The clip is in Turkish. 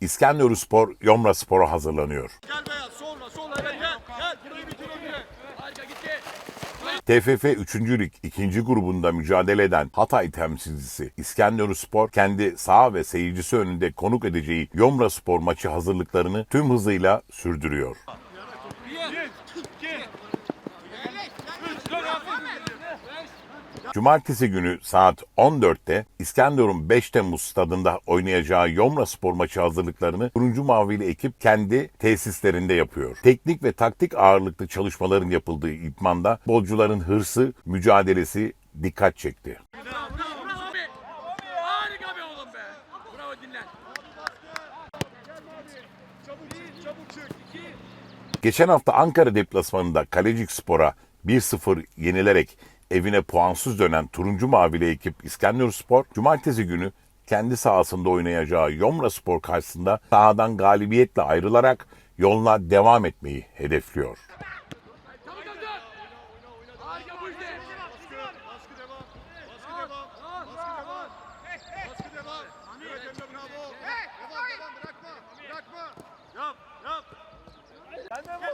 İskenderunspor Yomra Spor'a hazırlanıyor. Gel beyaz solma sola gel gel. Gel burayı bitir önüne. Harika gitti. TFF 3. Lig 2. grubunda mücadele eden Hatay temsilcisi İskenderunspor kendi saha ve seyircisi önünde konuk edeceği Yomra Spor maçı hazırlıklarını tüm hızıyla sürdürüyor. Cumartesi günü saat 14'te İskenderun 5 Temmuz stadında oynayacağı Yomra Spor maçı hazırlıklarını turuncu mavili ekip kendi tesislerinde yapıyor. Teknik ve taktik ağırlıklı çalışmaların yapıldığı idmanda bolcuların hırsı, mücadelesi dikkat çekti. Geçen hafta Ankara deplasmanında Kalecik Spor'a 1-0 yenilerek evine puansız dönen turuncu mavili ekip İskenderunspor cumartesi günü kendi sahasında oynayacağı Yomra Spor karşısında sahadan galibiyetle ayrılarak yoluna devam etmeyi hedefliyor. Sen de